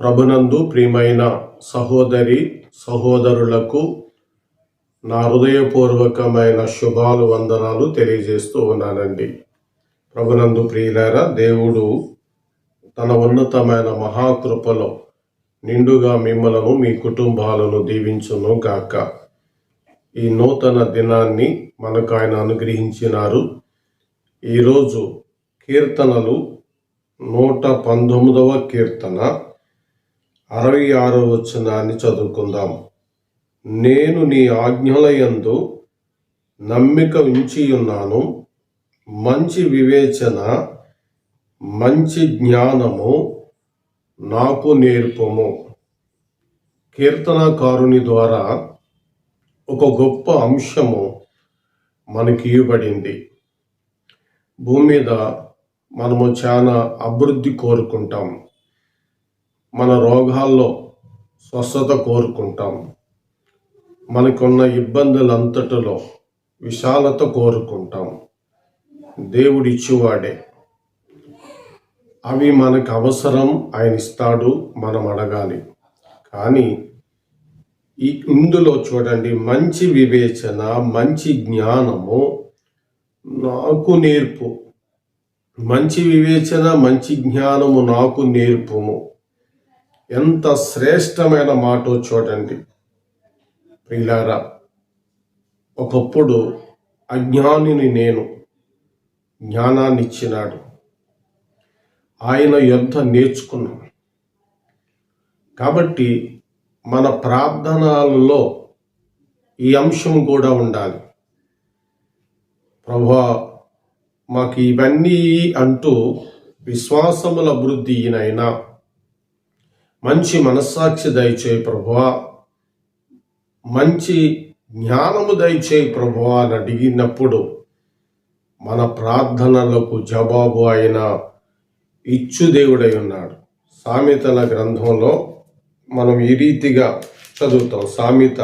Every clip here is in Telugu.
ప్రభునందు ప్రియమైన సహోదరి సహోదరులకు నా హృదయపూర్వకమైన శుభాలు వందనాలు తెలియజేస్తూ ఉన్నానండి. ప్రభునందు ప్రియులారా దేవుడు తన ఉన్నతమైన మహాకృపలో నిండుగా మిమ్మలను మీ కుటుంబాలను దీవించును గాక. ఈ నూతన దినాన్ని మనకు ఆయన అనుగ్రహించినారు. ఈరోజు కీర్తనలు నూట పంతొమ్మిదవ కీర్తన. అరవై ఆరో వచనాన్ని చదువుకుందాం. నేను నీ ఆజ్ఞలయందు నమ్మిక ఉంచి ఉన్నాను మంచి వివేచన మంచి జ్ఞానము నాకు నేర్పము. కీర్తనకారుని ద్వారా ఒక గొప్ప అంశము మనకి ఇవ్వబడింది. భూమి మీద మనము చాలా అభివృద్ధి కోరుకుంటాం. మన రోగాల్లో స్వస్థత కోరుకుంటాం. మనకున్న ఇబ్బందులంతటిలో విశాలత కోరుకుంటాం. దేవుడిచ్చువాడే. అవి మనకు అవసరం ఆయన ఇస్తాడు మనం అడగాలి కానీ ఈ ఇందులో చూడండి మంచి వివేచన మంచి జ్ఞానము నాకు నేర్పు. మంచి వివేచన మంచి జ్ఞానము నాకు నేర్పుము. ఎంత శ్రేష్టమైన మాటో చూడండి ప్రియులారా ఒకప్పుడు అజ్ఞానిని నేను జ్ఞానాన్ని ఇచ్చినాడు ఆయన యుద్ధ నేర్చుకున్నాం కాబట్టి మన ప్రార్థనలలో ఈ అంశం కూడా ఉండాలి. ప్రభా మాకు ఇవన్నీ అంటూ విశ్వాసముల అభివృద్ధి అయినా మంచి మనస్సాక్షి దయచేయి ప్రభువా. మంచి జ్ఞానము దయచేయి ప్రభువా అని అడిగినప్పుడు మన ప్రార్థనలకు జవాబు అయిన ఇచ్చు దేవుడై ఉన్నాడు. సామెతల గ్రంథంలో మనం ఈ రీతిగా చదువుతాం. సామెత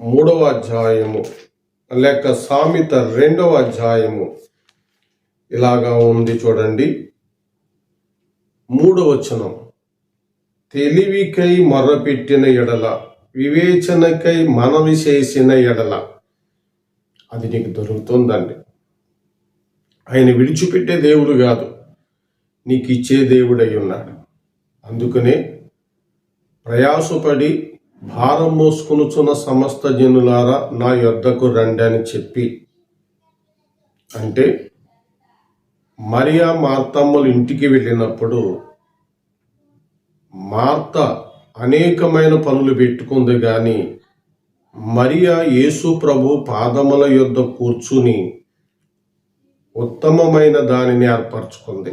మూడవ అధ్యాయము లేక సామెత రెండవ అధ్యాయము ఇలాగా ఉంది చూడండి. మూడవచనం తెలివికై మొరపెట్టిన ఎడల వివేచనకై మనవి చేసిన ఎడల. అది నీకు దొరుకుతుందండి. ఆయన విడిచిపెట్టే దేవుడు కాదు నీకు ఇచ్చే దేవుడై ఉన్నాడు అందుకనే ప్రయాసపడి భారం మోసుకొనుచున్న సమస్త జనులారా నా యొద్దకు రండి అని చెప్పి అంటే మరియా మార్తమ్మలు ఇంటికి వెళ్ళినప్పుడు మార్త అనేకమైన పనులు పెట్టుకుంది కానీ మరియా యేసు ప్రభు పాదముల యొద్ద కూర్చుని ఉత్తమమైన దానిని ఏర్పరచుకుంది.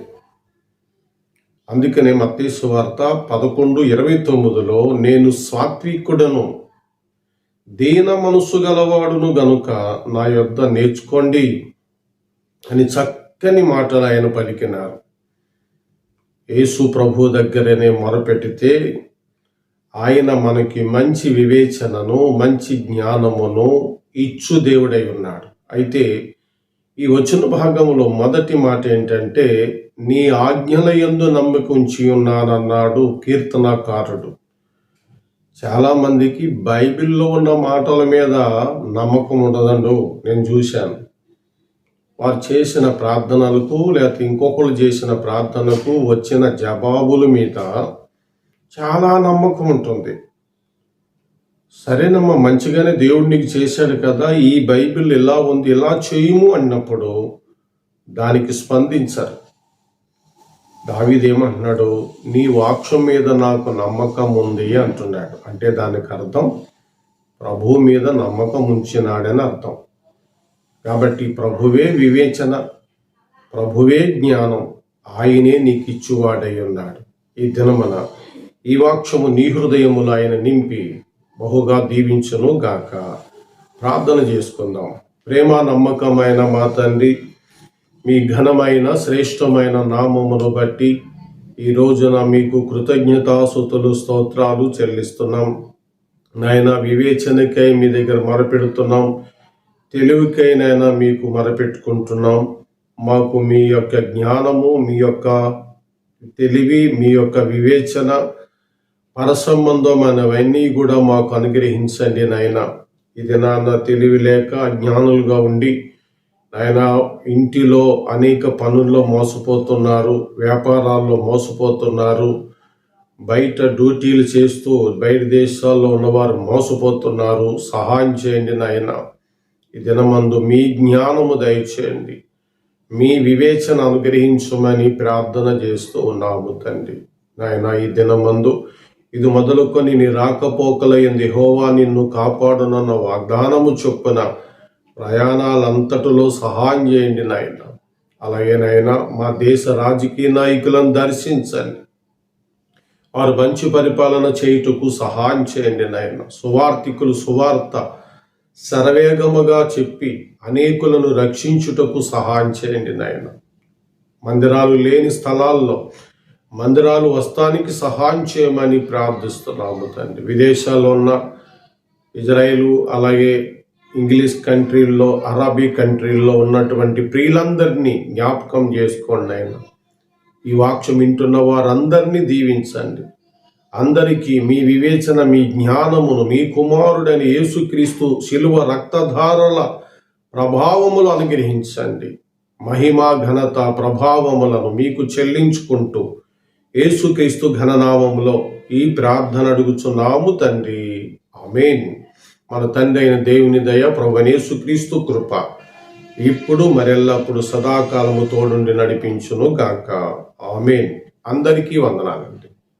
అందుకనే మత్తీసు వార్త పదకొండు ఇరవై తొమ్మిదిలో నేను సాత్వికుడను దీన మనసు గలవాడును గనుక నా యొద్ద నేర్చుకోండి అని చక్కని మాటలు ఆయన పలికినారు. యేసు ప్రభు దగ్గరనే మొరపెడితే ఆయన మనకి మంచి వివేచనను మంచి జ్ఞానమును ఇచ్చు దేవుడై ఉన్నాడు. అయితే ఈ వచ్చిన భాగంలో మొదటి మాట ఏంటంటే నీ ఆజ్ఞల ఎందు నమ్మకుంచి ఉన్నానన్నాడు కీర్తనకారుడు. చాలామందికి బైబిల్లో ఉన్న మాటల మీద నమ్మకం ఉండదండు నేను చూశాను. వారు చేసిన ప్రార్థనలకు లేకపోతే ఇంకొకరు చేసిన ప్రార్థనకు వచ్చిన జవాబుల మీద చాలా నమ్మకం ఉంటుంది. సరేనమ్మా మంచిగానే దేవుడు నీకు చేశాడు కదా ఈ బైబిల్ ఇలా ఉంది ఇలా చేయము అన్నప్పుడు దానికి స్పందించరు. దావిదేమంటున్నాడు నీ వాక్యం మీద నాకు నమ్మకం ఉంది అంటున్నాడు. అంటే దానికి అర్థం ప్రభు మీద నమ్మకం ఉంచినాడని అర్థం. కాబట్టి ప్రభువే వివేచన ప్రభువే జ్ఞానం ఆయనే నీకు ఇచ్చువాడై ఉన్నాడు ఈ దినమన ఈ వాక్యము నీ హృదయములు ఆయన నింపి బహుగా దీవించను గాక. ప్రార్థన చేసుకుందాం. ప్రేమ నమ్మకమైన మా తండ్రి మీ ఘనమైన శ్రేష్టమైన నామమును బట్టి ఈ రోజున మీకు కృతజ్ఞతాసుతులు స్తోత్రాలు చెల్లిస్తున్నాం. నాయన వివేచనకై మీ దగ్గర మొరపెడుతున్నాం. తెలివికైనైనా మీకు మరపెట్టుకుంటున్నాం. మాకు మీ యొక్క జ్ఞానము మీ యొక్క తెలివి మీ యొక్క వివేచన పరసంబంధమైనవన్నీ కూడా మాకు అనుగ్రహించండి నాయన. ఇది నాన్న తెలివి లేక అజ్ఞానులుగా ఉండి ఆయన ఇంటిలో అనేక పనుల్లో మోసపోతున్నారు వ్యాపారాల్లో మోసపోతున్నారు బయట డ్యూటీలు చేస్తూ బయట దేశాల్లో ఉన్నవారు మోసపోతున్నారు. సహాయం చేయండి నాయన. ఈ దినమందు మీ జ్ఞానము దయచేయండి. మీ వివేచన అనుగ్రహించమని ప్రార్థన చేస్తూ ఉన్నాము తండ్రి. నాయన ఈ దినమందు ఇది మొదలుకొని నీ రాకపోకలయ్యింది హోవా నిన్ను కాపాడునన్న వాగ్దానము చొప్పున ప్రయాణాలంతటిలో సహాయం చేయండి నాయన. అలాగే నాయన మా దేశ రాజకీయ నాయకులను దర్శించండి. వారు మంచి పరిపాలన చేయుటకు సహాయం చేయండి నాయన. సువార్థికులు సువార్త శరవేగముగా చెప్పి అనేకులను రక్షించుటకు సహాయం చేయండి నాయన. మందిరాలు లేని స్థలాల్లో మందిరాలు వస్తానికి సహాయం చేయమని ప్రార్థిస్తున్నాము తండ్రి. విదేశాల్లో ఉన్న ఇజ్రాయిలు అలాగే ఇంగ్లీష్ కంట్రీల్లో అరబీ కంట్రీల్లో ఉన్నటువంటి ప్రియులందరినీ జ్ఞాపకం చేసుకోండి ఆయన ఈ వాక్యం వింటున్న వారందరినీ దీవించండి. అందరికీ మీ వివేచన మీ జ్ఞానమును మీ కుమారుడని యేసుక్రీస్తు శిలువ రక్తధారల ప్రభావములు అనుగ్రహించండి. మహిమ ఘనత ప్రభావములను మీకు చెల్లించుకుంటూ యేసుక్రీస్తు ఘననామములో ఈ ప్రార్థన అడుగుచున్నాము తండ్రి. ఆమేన్. మన తండ్రి అయిన దేవుని దయ ప్రభునేసుక్రీస్తు కృప ఇప్పుడు మరెల్లప్పుడు సదాకాలము తోడుండి నడిపించును గాక. ఆమెన్. అందరికీ వందనాలు.